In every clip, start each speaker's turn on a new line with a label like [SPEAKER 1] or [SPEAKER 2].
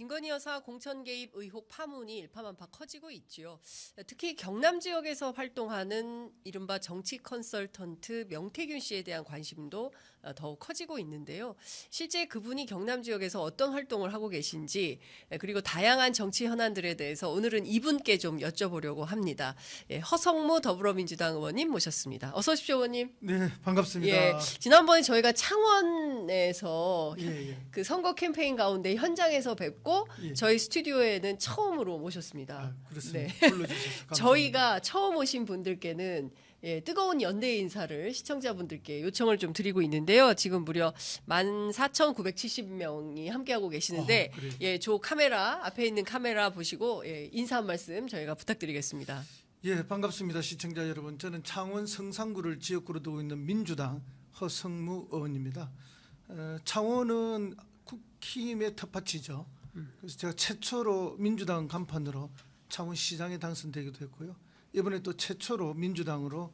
[SPEAKER 1] 김건희 여사 공천 개입 의혹 파문이 일파만파 커지고 있지요. 특히 경남 지역에서 활동하는 이른바 정치 컨설턴트 명태균 씨에 대한 관심도 어, 더욱 커지고 있는데요. 실제 그분이 경남 지역에서 어떤 활동을 하고 계신지 예, 그리고 다양한 정치 현안들에 대해서 오늘은 이분께 좀 여쭤보려고 합니다. 예, 허성무 더불어민주당 의원님 모셨습니다. 어서 오십시오, 의원님.
[SPEAKER 2] 네, 반갑습니다.
[SPEAKER 1] 예, 지난번에 저희가 창원에서
[SPEAKER 2] 예, 예.
[SPEAKER 1] 그 선거 캠페인 가운데 현장에서 뵙고
[SPEAKER 2] 예.
[SPEAKER 1] 저희 스튜디오에는 처음으로 모셨습니다.
[SPEAKER 2] 아, 그렇습니다.
[SPEAKER 1] 네. 저희가 처음 오신 분들께는 예, 뜨거운 연대 인사를 시청자분들께 요청을 좀 드리고 있는데요. 지금 무려 14,970명이 함께하고 계시는데
[SPEAKER 2] 어?
[SPEAKER 1] 예, 저 카메라 앞에 있는 카메라 보시고 예, 인사 한 말씀 저희가 부탁드리겠습니다.
[SPEAKER 2] 예, 반갑습니다. 시청자 여러분. 저는 창원 성산구를 지역구로 두고 있는 민주당 허성무 의원입니다. 어, 창원은 국힘의 텃밭이죠. 그래서 제가 최초로 민주당 간판으로 창원시장에 당선되기도 했고요. 이번에 또 최초로 민주당으로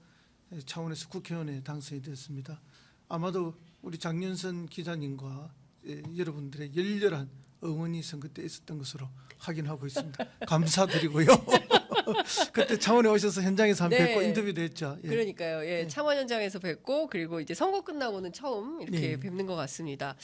[SPEAKER 2] 예, 창원에서 국회의원에 당선이 됐습니다. 아마도 우리 장윤선 기자님과 예, 여러분들의 열렬한 응원이 선거 때 있었던 것으로 확인하고 있습니다. 감사드리고요. 그때 창원에 오셔서 현장에서 한
[SPEAKER 1] 네.
[SPEAKER 2] 뵙고 인터뷰도 했죠. 예.
[SPEAKER 1] 그러니까요. 예, 창원 현장에서 뵙고 그리고 이제 선거 끝나고는 처음 이렇게
[SPEAKER 2] 예.
[SPEAKER 1] 뵙는 것 같습니다.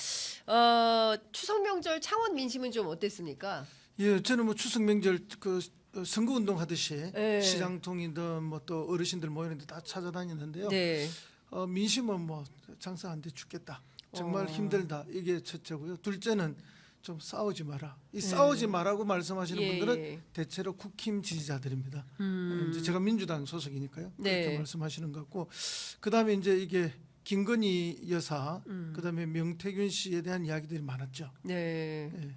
[SPEAKER 1] 어, 추석 명절 창원 민심은 좀 어땠습니까?
[SPEAKER 2] 예, 저는 뭐 추석 명절 그 어, 선거 운동 하듯이
[SPEAKER 1] 예.
[SPEAKER 2] 시장 통이든 뭐 또 어르신들 모이는데 다 찾아다녔는데요.
[SPEAKER 1] 네.
[SPEAKER 2] 어, 민심은 뭐 장사 안 돼 죽겠다. 정말
[SPEAKER 1] 어.
[SPEAKER 2] 힘들다. 이게 첫째고요. 둘째는 좀 싸우지 마라. 이 싸우지 마라고 말씀하시는
[SPEAKER 1] 예,
[SPEAKER 2] 분들은
[SPEAKER 1] 예.
[SPEAKER 2] 대체로 국힘 지지자들입니다.
[SPEAKER 1] 음.
[SPEAKER 2] 이제 제가 민주당 소속이니까요.
[SPEAKER 1] 네.
[SPEAKER 2] 그렇게 말씀하시는 것 같고 그다음에 이제 이게 김건희 여사,
[SPEAKER 1] 음.
[SPEAKER 2] 그다음에 명태균 씨에 대한 이야기들이 많았죠.
[SPEAKER 1] 네.
[SPEAKER 2] 예.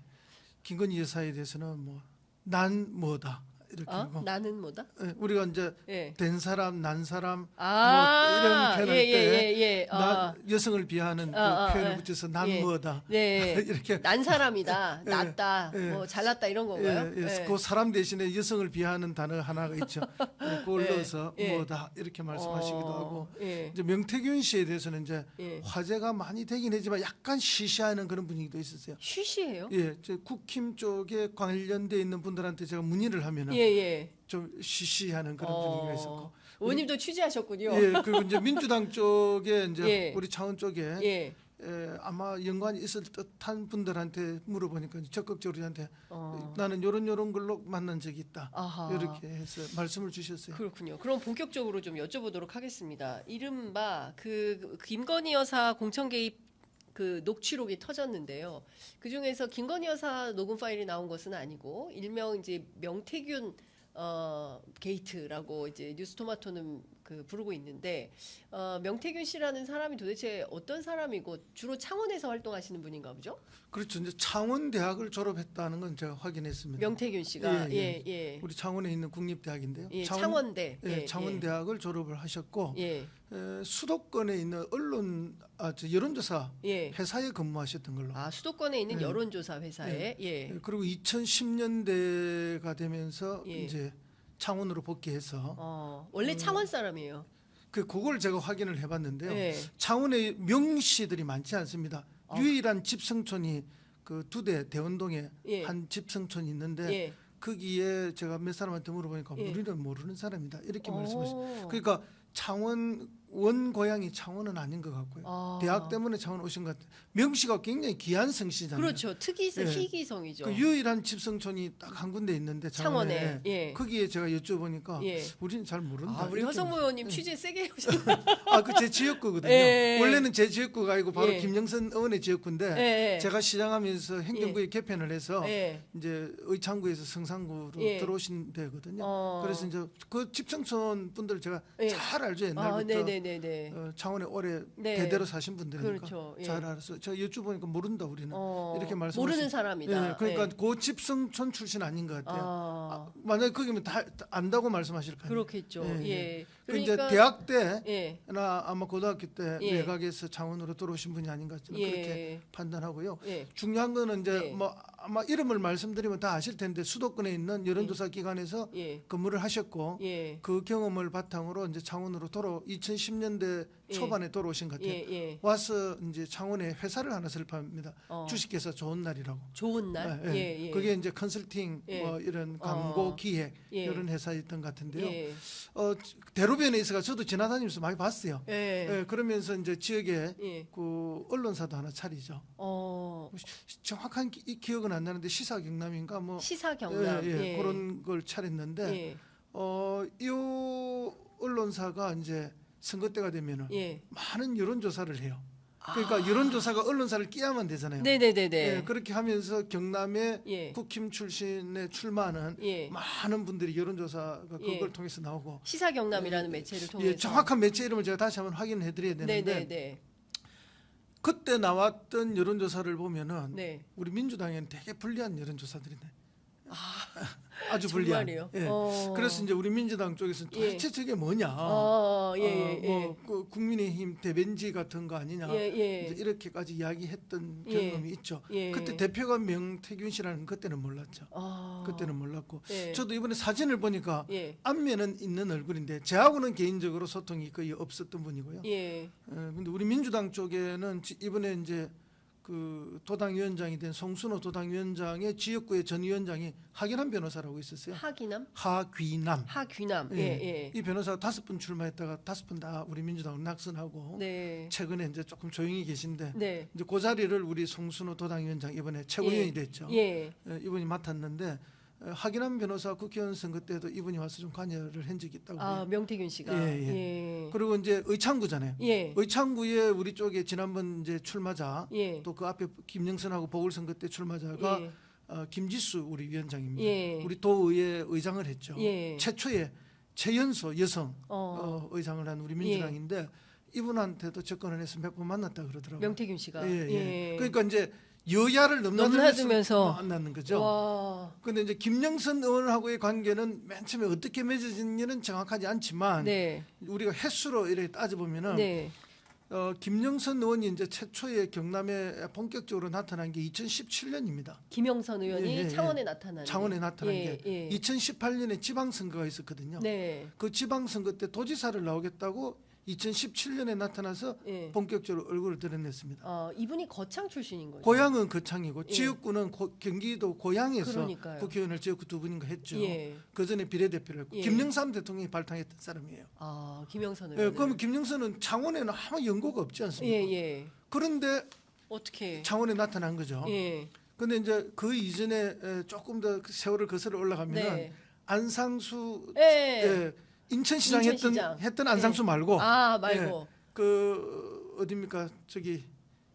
[SPEAKER 2] 김건희 여사에 대해서는 뭐 난 뭐다 이렇게
[SPEAKER 1] 어?
[SPEAKER 2] 하고
[SPEAKER 1] 나는 뭐다?
[SPEAKER 2] 예, 우리가 이제
[SPEAKER 1] 예.
[SPEAKER 2] 된 사람, 난 사람
[SPEAKER 1] 아,
[SPEAKER 2] 뭐 이런 표현할
[SPEAKER 1] 예, 예,
[SPEAKER 2] 때
[SPEAKER 1] 예, 예. 아,
[SPEAKER 2] 나 여성을 비하하는 그
[SPEAKER 1] 어, 어,
[SPEAKER 2] 표현을
[SPEAKER 1] 예.
[SPEAKER 2] 붙여서 난
[SPEAKER 1] 예.
[SPEAKER 2] 뭐다
[SPEAKER 1] 네.
[SPEAKER 2] 이렇게
[SPEAKER 1] 난 사람이다,
[SPEAKER 2] 예,
[SPEAKER 1] 낫다,
[SPEAKER 2] 예.
[SPEAKER 1] 뭐 잘났다 이런 건가요?
[SPEAKER 2] 예, 예.
[SPEAKER 1] 예.
[SPEAKER 2] 그 사람 대신에 여성을 비하하는 단어 하나가 있죠. 예, 그걸
[SPEAKER 1] 예,
[SPEAKER 2] 넣어서
[SPEAKER 1] 예.
[SPEAKER 2] 뭐다 이렇게 말씀하시기도
[SPEAKER 1] 어,
[SPEAKER 2] 하고
[SPEAKER 1] 예.
[SPEAKER 2] 이제 명태균 씨에 대해서는 이제
[SPEAKER 1] 예.
[SPEAKER 2] 화제가 많이 되긴 했지만 약간 시시하는 그런 분위기도 있었어요.
[SPEAKER 1] 쉬쉬해요?
[SPEAKER 2] 예, 저 국힘 쪽에 관련돼 있는 분들한테 제가 문의를 하면은
[SPEAKER 1] 예, 예.
[SPEAKER 2] 좀 시시하는 그런
[SPEAKER 1] 어,
[SPEAKER 2] 분위기가 있었고.
[SPEAKER 1] 의원님도 취재하셨군요.
[SPEAKER 2] 예, 그리고 이제 민주당 쪽에 이제
[SPEAKER 1] 예.
[SPEAKER 2] 우리 차원 쪽에
[SPEAKER 1] 예.
[SPEAKER 2] 에, 아마 연관이 있을 듯한 분들한테 물어보니까 적극적으로 저한테
[SPEAKER 1] 어.
[SPEAKER 2] 나는 요런 요런 걸로 만난 적이 있다.
[SPEAKER 1] 아하.
[SPEAKER 2] 이렇게 해서 말씀을 주셨어요.
[SPEAKER 1] 그렇군요. 그럼 본격적으로 좀 여쭤보도록 하겠습니다. 이른바 그 김건희 여사 공천 개입 그 녹취록이 터졌는데요. 그 중에서 김건희 여사 녹음 파일이 나온 것은 아니고 일명 이제 명태균 어 게이트라고 이제 뉴스토마토는 그 부르고 있는데 어 명태균 씨라는 사람이 도대체 어떤 사람이고 주로 창원에서 활동하시는 분인가 보죠?
[SPEAKER 2] 그렇죠. 이제 창원 대학을 졸업했다는 건 제가 확인했습니다.
[SPEAKER 1] 명태균 씨가
[SPEAKER 2] 예,
[SPEAKER 1] 예
[SPEAKER 2] 예.
[SPEAKER 1] 예.
[SPEAKER 2] 우리 창원에 있는 국립대학인데요.
[SPEAKER 1] 예,
[SPEAKER 2] 창원,
[SPEAKER 1] 창원대.
[SPEAKER 2] 예,
[SPEAKER 1] 예,
[SPEAKER 2] 창원 대학을 졸업을 하셨고
[SPEAKER 1] 예.
[SPEAKER 2] 에, 수도권에 있는 언론 아, 저 여론조사
[SPEAKER 1] 예.
[SPEAKER 2] 회사에 근무하셨던 걸로.
[SPEAKER 1] 아 수도권에 있는
[SPEAKER 2] 예.
[SPEAKER 1] 여론조사 회사에 예.
[SPEAKER 2] 예, 그리고 2010년대가 되면서
[SPEAKER 1] 예.
[SPEAKER 2] 이제 창원으로 복귀해서
[SPEAKER 1] 어 원래 창원 사람이에요.
[SPEAKER 2] 그 그걸 제가 확인을 해봤는데요.
[SPEAKER 1] 예.
[SPEAKER 2] 창원에 명시들이 많지 않습니다.
[SPEAKER 1] 아.
[SPEAKER 2] 유일한 집성촌이 그 두대 대원동에
[SPEAKER 1] 예.
[SPEAKER 2] 한 집성촌이 있는데
[SPEAKER 1] 예.
[SPEAKER 2] 거기에 제가 몇 사람한테 물어보니까
[SPEAKER 1] 예.
[SPEAKER 2] 우리는 모르는 사람이다 이렇게
[SPEAKER 1] 오.
[SPEAKER 2] 말씀하셨어요. 그러니까 창원 원 고향이 창원은 아닌 것 같고요.
[SPEAKER 1] 아.
[SPEAKER 2] 대학 때문에 창원 오신 것 같아요. 명시가 굉장히 귀한 성씨잖아요.
[SPEAKER 1] 그렇죠. 특이성
[SPEAKER 2] 예.
[SPEAKER 1] 희귀성이죠.
[SPEAKER 2] 그 유일한 집성촌이 딱 한 군데 있는데 창원에,
[SPEAKER 1] 창원에, 예.
[SPEAKER 2] 거기에 제가 여쭤보니까
[SPEAKER 1] 예.
[SPEAKER 2] 우리는 잘 모른다.
[SPEAKER 1] 아, 우리
[SPEAKER 2] 이렇게
[SPEAKER 1] 허성모 의원님 취재 세게 해오셨네.
[SPEAKER 2] 아, 그 제 지역구거든요.
[SPEAKER 1] 예.
[SPEAKER 2] 원래는 제 지역구가 아니고 바로
[SPEAKER 1] 예.
[SPEAKER 2] 김영선 의원의 지역구인데
[SPEAKER 1] 예, 예.
[SPEAKER 2] 제가 시장하면서 행정구에 개편을 해서
[SPEAKER 1] 예.
[SPEAKER 2] 이제 의창구에서 성산구로
[SPEAKER 1] 예.
[SPEAKER 2] 들어오신 데거든요.
[SPEAKER 1] 어.
[SPEAKER 2] 그래서 이제 그 집성촌 분들 제가
[SPEAKER 1] 예.
[SPEAKER 2] 잘 알죠
[SPEAKER 1] 아,
[SPEAKER 2] 옛날부터
[SPEAKER 1] 네 네네네.
[SPEAKER 2] 어, 창원에 오래
[SPEAKER 1] 네.
[SPEAKER 2] 대대로 사신 분들이니까
[SPEAKER 1] 그렇죠. 예.
[SPEAKER 2] 잘 알았어요. 제가 여쭤보니까 모른다 우리는
[SPEAKER 1] 어,
[SPEAKER 2] 이렇게 말씀
[SPEAKER 1] 모르는 사람이다.
[SPEAKER 2] 예, 그러니까
[SPEAKER 1] 예.
[SPEAKER 2] 그 집성촌 출신 아닌 것 같아요.
[SPEAKER 1] 아,
[SPEAKER 2] 아, 만약에 거기면 다, 다 안다고 말씀하실 거예요.
[SPEAKER 1] 그렇겠죠.
[SPEAKER 2] 예,
[SPEAKER 1] 예.
[SPEAKER 2] 그 이제
[SPEAKER 1] 그러니까-
[SPEAKER 2] 대학 때
[SPEAKER 1] 예.
[SPEAKER 2] 나 아마 고등학교 때
[SPEAKER 1] 예.
[SPEAKER 2] 외곽에서 창원으로 들어오신 분이 아닌가 저는 그렇게
[SPEAKER 1] 예.
[SPEAKER 2] 판단하고요.
[SPEAKER 1] 예.
[SPEAKER 2] 중요한 거는 이제
[SPEAKER 1] 네.
[SPEAKER 2] 뭐 아마 이름을 말씀드리면 다 아실 텐데 수도권에 있는 여론조사 기관에서
[SPEAKER 1] 예.
[SPEAKER 2] 근무를 하셨고
[SPEAKER 1] 예.
[SPEAKER 2] 그 경험을 바탕으로 이제 창원으로 돌아 2010년대
[SPEAKER 1] 예.
[SPEAKER 2] 초반에 돌아오신 것 같아요.
[SPEAKER 1] 예. 예.
[SPEAKER 2] 와서 이제 창원에 회사를 하나 설립합니다.
[SPEAKER 1] 어.
[SPEAKER 2] 주식회사 좋은 날이라고.
[SPEAKER 1] 좋은 날.
[SPEAKER 2] 예, 예.
[SPEAKER 1] 예. 예.
[SPEAKER 2] 그게 이제 컨설팅
[SPEAKER 1] 예.
[SPEAKER 2] 뭐 이런 광고
[SPEAKER 1] 어.
[SPEAKER 2] 기획
[SPEAKER 1] 예.
[SPEAKER 2] 이런 회사였던 것 같은데요.
[SPEAKER 1] 예.
[SPEAKER 2] 어, 대로변에 있어가 저도 지나다니면서 많이 봤어요.
[SPEAKER 1] 예.
[SPEAKER 2] 예, 그러면서 이제 지역에
[SPEAKER 1] 예.
[SPEAKER 2] 그 언론사도 하나 차리죠.
[SPEAKER 1] 어.
[SPEAKER 2] 시- 정확한 기, 이 기억은 안 나는데 시사 경남인가 뭐
[SPEAKER 1] 시사 경남.
[SPEAKER 2] 예, 예, 그런 걸 차렸는데
[SPEAKER 1] 예.
[SPEAKER 2] 어, 이 언론사가 이제 선거 때가 되면은
[SPEAKER 1] 예.
[SPEAKER 2] 많은 여론 조사를 해요. 그러니까 여론조사가 언론사를 끼야만 되잖아요.
[SPEAKER 1] 아. 네네네네.
[SPEAKER 2] 예, 그렇게 하면서 경남에
[SPEAKER 1] 예.
[SPEAKER 2] 국힘 출신에 출마하는
[SPEAKER 1] 예.
[SPEAKER 2] 많은 분들이 여론조사가 그걸
[SPEAKER 1] 예.
[SPEAKER 2] 통해서 나오고
[SPEAKER 1] 시사 경남이라는 매체를 통해서.
[SPEAKER 2] 예, 정확한 매체 이름을 제가 다시 한번 확인해 드려야 되는데
[SPEAKER 1] 네네네.
[SPEAKER 2] 그때 나왔던 여론조사를 보면은
[SPEAKER 1] 네.
[SPEAKER 2] 우리 민주당에는 되게 불리한 여론조사들이네. 아주 불리한.
[SPEAKER 1] 정말이요.
[SPEAKER 2] 예.
[SPEAKER 1] 어.
[SPEAKER 2] 그래서 이제 우리 민주당 쪽에서는
[SPEAKER 1] 예.
[SPEAKER 2] 도대체 저게 뭐냐?
[SPEAKER 1] 어, 예, 예, 예.
[SPEAKER 2] 뭐 그 국민의힘 대변지 같은 거 아니냐?
[SPEAKER 1] 예, 예.
[SPEAKER 2] 이제 이렇게까지 이야기했던
[SPEAKER 1] 예.
[SPEAKER 2] 경험이 있죠.
[SPEAKER 1] 예.
[SPEAKER 2] 그때 대표가 명태균 씨라는 그때는 몰랐죠.
[SPEAKER 1] 아.
[SPEAKER 2] 그때는 몰랐고
[SPEAKER 1] 예.
[SPEAKER 2] 저도 이번에 사진을 보니까
[SPEAKER 1] 예.
[SPEAKER 2] 앞면은 있는 얼굴인데 저하고는 개인적으로 소통이 거의 없었던 분이고요.
[SPEAKER 1] 예.
[SPEAKER 2] 예, 근데 우리 민주당 쪽에는 지- 이번에 이제 그 도당위원장이 된 송순호 도당위원장의 지역구의 전 위원장이 하기남 변호사라고 있었어요.
[SPEAKER 1] 하기남?
[SPEAKER 2] 하귀남.
[SPEAKER 1] 하귀남. 예, 예.
[SPEAKER 2] 이 변호사가 다섯 번 출마했다가 다섯 번다 우리 민주당을 낙선하고
[SPEAKER 1] 네.
[SPEAKER 2] 최근에 이제 조금 조용히 계신데
[SPEAKER 1] 네.
[SPEAKER 2] 이제 그 자리를 우리 송순호 도당위원장 이번에 최고위원이 됐죠.
[SPEAKER 1] 예.
[SPEAKER 2] 예, 이분이 맡았는데 어, 하기남 변호사 국회의원 선거 때도 이분이 와서 좀 관여를 한 적이 있다고
[SPEAKER 1] 아. 명태균 씨가.
[SPEAKER 2] 예,
[SPEAKER 1] 예.
[SPEAKER 2] 그리고 이제 의창구잖아요.
[SPEAKER 1] 예.
[SPEAKER 2] 의창구에 우리 쪽에 지난번 이제 출마자
[SPEAKER 1] 예.
[SPEAKER 2] 또 그 앞에 김영선하고 보궐선거 때 출마자가
[SPEAKER 1] 예.
[SPEAKER 2] 어, 김지수 우리 위원장입니다.
[SPEAKER 1] 예.
[SPEAKER 2] 우리 도의회 의장을 했죠.
[SPEAKER 1] 예.
[SPEAKER 2] 최초의 최연소 여성
[SPEAKER 1] 어.
[SPEAKER 2] 어, 의장을 한 우리 민주당인데 이분한테도 접근을 해서 몇 번 만났다 그러더라고요.
[SPEAKER 1] 명태균 씨가.
[SPEAKER 2] 예, 예. 그러니까 이제 여야를 넘나들면서
[SPEAKER 1] 넘나들면서.
[SPEAKER 2] 만나는 거죠.
[SPEAKER 1] 와.
[SPEAKER 2] 근데 이제 김영선 의원하고의 관계는 맨 처음에 어떻게 맺어진지는 정확하지 않지만
[SPEAKER 1] 네.
[SPEAKER 2] 우리가 횟수로 이렇게 따져 보면은
[SPEAKER 1] 네.
[SPEAKER 2] 어, 김영선 의원이 이제 최초의 경남에 본격적으로 나타난 게 2017년입니다.
[SPEAKER 1] 김영선 의원이
[SPEAKER 2] 예, 예, 예.
[SPEAKER 1] 창원에 나타난.
[SPEAKER 2] 창원에 나타난
[SPEAKER 1] 예,
[SPEAKER 2] 게
[SPEAKER 1] 예.
[SPEAKER 2] 2018년에 지방선거가 있었거든요.
[SPEAKER 1] 네.
[SPEAKER 2] 그 지방선거 때 도지사를 나오겠다고 2017년에 나타나서
[SPEAKER 1] 예.
[SPEAKER 2] 본격적으로 얼굴을 드러냈습니다.
[SPEAKER 1] 어, 이분이 거창 출신인 거죠.
[SPEAKER 2] 고향은 거창이고
[SPEAKER 1] 예.
[SPEAKER 2] 지역구는 고- 경기도 고향에서
[SPEAKER 1] 그러니까요.
[SPEAKER 2] 국회의원을 지역구 두 분인가 했죠.
[SPEAKER 1] 예.
[SPEAKER 2] 그 전에 비례대표를 했고
[SPEAKER 1] 예.
[SPEAKER 2] 김영삼 대통령이 발탁했던 사람이에요.
[SPEAKER 1] 아, 김영선
[SPEAKER 2] 예,
[SPEAKER 1] 의원.
[SPEAKER 2] 그러면 김영선은 창원에는 아무 연고가 없지 않습니까?
[SPEAKER 1] 예, 예.
[SPEAKER 2] 그런데
[SPEAKER 1] 어떻게?
[SPEAKER 2] 창원에 나타난 거죠.
[SPEAKER 1] 예.
[SPEAKER 2] 근데 이제 그 이전에 에, 조금 더그 세월을 거슬러 올라가면 은
[SPEAKER 1] 네.
[SPEAKER 2] 안상수
[SPEAKER 1] 예.
[SPEAKER 2] 예, 인천시장,
[SPEAKER 1] 인천시장.
[SPEAKER 2] 했던 했던 안상수 말고
[SPEAKER 1] 아, 말고.
[SPEAKER 2] 그 어딥니까 저기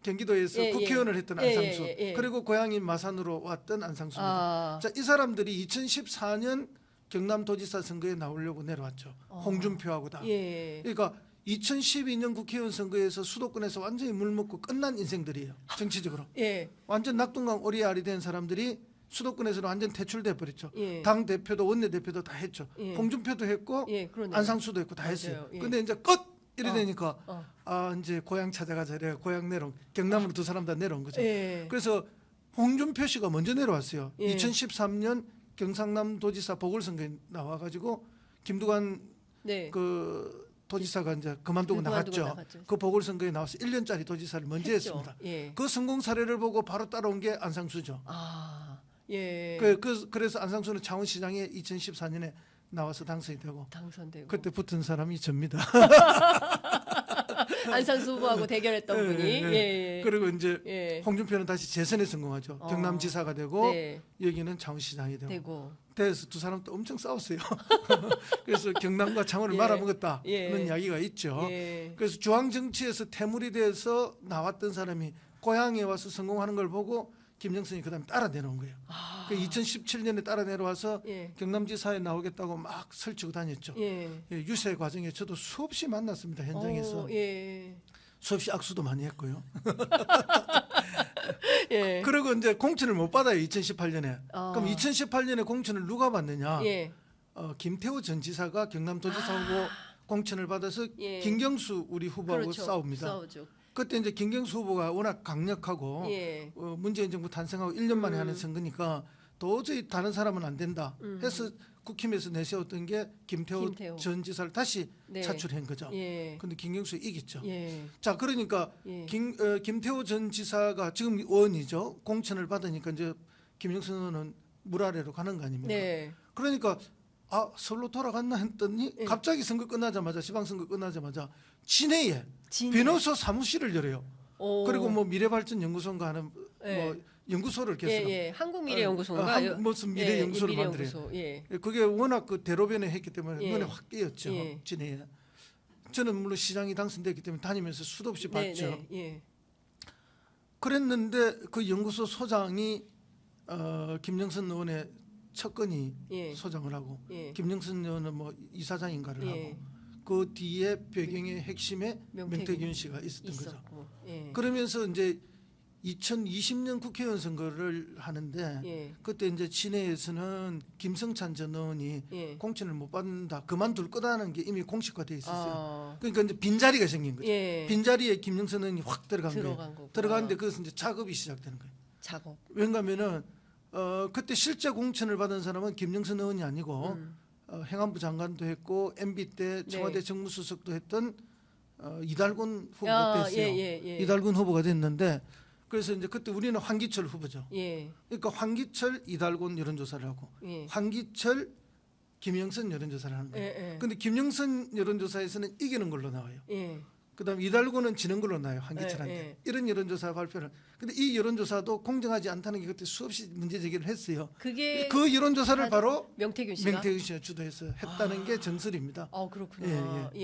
[SPEAKER 2] 경기도에서
[SPEAKER 1] 예, 예.
[SPEAKER 2] 국회의원을 했던
[SPEAKER 1] 예,
[SPEAKER 2] 안상수
[SPEAKER 1] 예, 예.
[SPEAKER 2] 그리고 고향이 마산으로 왔던 안상수입니다.
[SPEAKER 1] 아.
[SPEAKER 2] 자, 이 사람들이 2014년 경남도지사 선거에 나오려고 내려왔죠. 홍준표하고 다.
[SPEAKER 1] 어. 예.
[SPEAKER 2] 그러니까 2012년 국회의원 선거에서 수도권에서 완전히 물먹고 끝난 인생들이에요. 정치적으로.
[SPEAKER 1] 예.
[SPEAKER 2] 완전 낙동강 오리알이 된 사람들이 수도권에서는 완전 퇴출돼 버렸죠.
[SPEAKER 1] 예.
[SPEAKER 2] 당 대표도 원내 대표도 다 했죠.
[SPEAKER 1] 예.
[SPEAKER 2] 홍준표도 했고
[SPEAKER 1] 예, 그러네요.
[SPEAKER 2] 안상수도 했고 다
[SPEAKER 1] 맞아요.
[SPEAKER 2] 했어요.
[SPEAKER 1] 예.
[SPEAKER 2] 근데 이제 끝 이래
[SPEAKER 1] 어.
[SPEAKER 2] 되니까
[SPEAKER 1] 어.
[SPEAKER 2] 아 이제 고향 찾아가자 이래 고향 내려온 경남으로 두 사람 다 내려온 거죠.
[SPEAKER 1] 예.
[SPEAKER 2] 그래서 홍준표 씨가 먼저 내려왔어요.
[SPEAKER 1] 예.
[SPEAKER 2] 2013년 경상남 도지사 보궐선거에 나와가지고 김두관
[SPEAKER 1] 네.
[SPEAKER 2] 그 도지사가 이제 그만두고
[SPEAKER 1] 네, 그만두고
[SPEAKER 2] 나갔죠.
[SPEAKER 1] 나갔죠.
[SPEAKER 2] 그 보궐선거에 나와서 1년짜리 도지사를 먼저
[SPEAKER 1] 했죠.
[SPEAKER 2] 했습니다.
[SPEAKER 1] 예.
[SPEAKER 2] 그 성공 사례를 보고 바로 따라온 게 안상수죠.
[SPEAKER 1] 아. 예.
[SPEAKER 2] 그, 그, 그래서 안상수는 창원시장에 2014년에 나와서 당선이 되고
[SPEAKER 1] 당선되고
[SPEAKER 2] 그때 붙은 사람이 접니다.
[SPEAKER 1] 안상수 후보하고 대결했던
[SPEAKER 2] 예,
[SPEAKER 1] 분이
[SPEAKER 2] 예,
[SPEAKER 1] 예. 예.
[SPEAKER 2] 그리고 이제
[SPEAKER 1] 예.
[SPEAKER 2] 홍준표는 다시 재선에 성공하죠.
[SPEAKER 1] 어.
[SPEAKER 2] 경남지사가 되고
[SPEAKER 1] 네.
[SPEAKER 2] 여기는 창원시장이 되고
[SPEAKER 1] 되고
[SPEAKER 2] 대에서 두 사람 또 엄청 싸웠어요. 그래서 경남과 창원을
[SPEAKER 1] 예.
[SPEAKER 2] 말아먹었다는
[SPEAKER 1] 예.
[SPEAKER 2] 이야기가 있죠.
[SPEAKER 1] 예.
[SPEAKER 2] 그래서 중앙 정치에서 태물이 돼서 나왔던 사람이 고향에 와서 성공하는 걸 보고 김영선이 그다음에 따라 내려온 거예요.
[SPEAKER 1] 아.
[SPEAKER 2] 그 2017년에 따라 내려와서
[SPEAKER 1] 예.
[SPEAKER 2] 경남지사에 나오겠다고 막 설치고 다녔죠.
[SPEAKER 1] 예.
[SPEAKER 2] 예, 유세 과정에 저도 수없이 만났습니다 현장에서
[SPEAKER 1] 어, 예.
[SPEAKER 2] 수없이 악수도 많이 했고요.
[SPEAKER 1] 예.
[SPEAKER 2] 그리고 이제 공천을 못 받아요 2018년에.
[SPEAKER 1] 아.
[SPEAKER 2] 그럼 2018년에 공천을 누가 받느냐?
[SPEAKER 1] 예.
[SPEAKER 2] 어, 김태호 전 지사가 경남도지사 후보 공천을 받아서
[SPEAKER 1] 예.
[SPEAKER 2] 김경수 우리 후보하고
[SPEAKER 1] 그렇죠.
[SPEAKER 2] 싸웁니다.
[SPEAKER 1] 싸우죠.
[SPEAKER 2] 그때 이제 김경수 후보가 워낙 강력하고
[SPEAKER 1] 예.
[SPEAKER 2] 어, 문재인 정부 탄생하고 1년 만에
[SPEAKER 1] 음.
[SPEAKER 2] 하는 선거니까 도저히 다른 사람은 안 된다
[SPEAKER 1] 음.
[SPEAKER 2] 해서 국힘에서 내세웠던 게 김태호,
[SPEAKER 1] 김태호.
[SPEAKER 2] 전 지사를 다시
[SPEAKER 1] 네.
[SPEAKER 2] 차출한 거죠.
[SPEAKER 1] 예.
[SPEAKER 2] 근데 김경수 이겼죠.
[SPEAKER 1] 예.
[SPEAKER 2] 자 그러니까
[SPEAKER 1] 예.
[SPEAKER 2] 김, 어, 김태호 전 지사가 지금 의원이죠. 공천을 받으니까 이제 김영선 의원은 물 아래로 가는 거 아닙니까?
[SPEAKER 1] 네.
[SPEAKER 2] 그러니까 아 서울로 돌아갔나 했더니
[SPEAKER 1] 예.
[SPEAKER 2] 갑자기 선거 끝나자마자 지방선거 끝나자마자 진해에
[SPEAKER 1] 진해.
[SPEAKER 2] 변호사 사무실을 열어요.
[SPEAKER 1] 오.
[SPEAKER 2] 그리고 뭐 미래발전연구소인가 하는
[SPEAKER 1] 예.
[SPEAKER 2] 뭐 연구소를
[SPEAKER 1] 예,
[SPEAKER 2] 개설하고
[SPEAKER 1] 예. 한국미래연구소인가?
[SPEAKER 2] 어, 한- 무슨 미래연구소를 만들어요.
[SPEAKER 1] 미래연구소. 예.
[SPEAKER 2] 예, 그게 워낙 그 대로변에 했기 때문에
[SPEAKER 1] 예.
[SPEAKER 2] 눈에 확 띄었죠.
[SPEAKER 1] 예.
[SPEAKER 2] 진해에. 저는 물론 시장이 당선됐기 때문에 다니면서 수도 없이
[SPEAKER 1] 네,
[SPEAKER 2] 봤죠.
[SPEAKER 1] 네. 예.
[SPEAKER 2] 그랬는데 그 연구소 소장이 어, 김영선 의원의 첫 건이
[SPEAKER 1] 예.
[SPEAKER 2] 소장을 하고
[SPEAKER 1] 예.
[SPEAKER 2] 김영선 의원은 뭐 이사장인가를
[SPEAKER 1] 예.
[SPEAKER 2] 하고 그 뒤에 배경의 핵심에
[SPEAKER 1] 명태균.
[SPEAKER 2] 명태균 씨가 있었던 거죠.
[SPEAKER 1] 있었고. 예.
[SPEAKER 2] 그러면서 이제 2020년 국회의원 선거를 하는데
[SPEAKER 1] 예.
[SPEAKER 2] 그때 이제 진해에서는 김성찬 전 의원이
[SPEAKER 1] 예.
[SPEAKER 2] 공천을 못 받는다 그만둘 거다는 게 이미 공식화돼 있었어요.
[SPEAKER 1] 아.
[SPEAKER 2] 그러니까 이제 빈 자리가 생긴 거죠.
[SPEAKER 1] 예.
[SPEAKER 2] 빈 자리에 김영선 의원이 확 들어간 거예요.
[SPEAKER 1] 들어간 거고.
[SPEAKER 2] 들어가는데 그것은 이제 작업이 시작되는 거예요.
[SPEAKER 1] 작업.
[SPEAKER 2] 왜냐하면은 어, 그때 실제 공천을 받은 사람은 김영선 의원이 아니고
[SPEAKER 1] 음.
[SPEAKER 2] 어, 행안부 장관도 했고 MB 때 청와대
[SPEAKER 1] 네.
[SPEAKER 2] 정무수석도 했던 어, 이달곤 후보가
[SPEAKER 1] 아,
[SPEAKER 2] 됐어요.
[SPEAKER 1] 예, 예, 예.
[SPEAKER 2] 이달곤 후보가 됐는데 그래서 이제 그때 우리는 황기철 후보죠.
[SPEAKER 1] 예.
[SPEAKER 2] 그러니까 황기철 이달곤 여론조사를 하고
[SPEAKER 1] 예.
[SPEAKER 2] 황기철 김영선 여론조사를 하는
[SPEAKER 1] 예.
[SPEAKER 2] 거예요.
[SPEAKER 1] 예.
[SPEAKER 2] 근데 김영선 여론조사에서는 이기는 걸로 나와요.
[SPEAKER 1] 예.
[SPEAKER 2] 그다음 이달곤은 지는 걸로 나요 황기철한테
[SPEAKER 1] 예, 예.
[SPEAKER 2] 이런 여론조사 발표를. 근데 이 여론조사도 공정하지 않다는 게 그때 수없이 문제 제기를 했어요.
[SPEAKER 1] 그게
[SPEAKER 2] 그 여론조사를
[SPEAKER 1] 한-
[SPEAKER 2] 바로
[SPEAKER 1] 명태균 씨가
[SPEAKER 2] 명태균 씨가 주도해서 했다는 게 정설입니다.
[SPEAKER 1] 어 그렇구나.
[SPEAKER 2] 예, 예.
[SPEAKER 1] 예.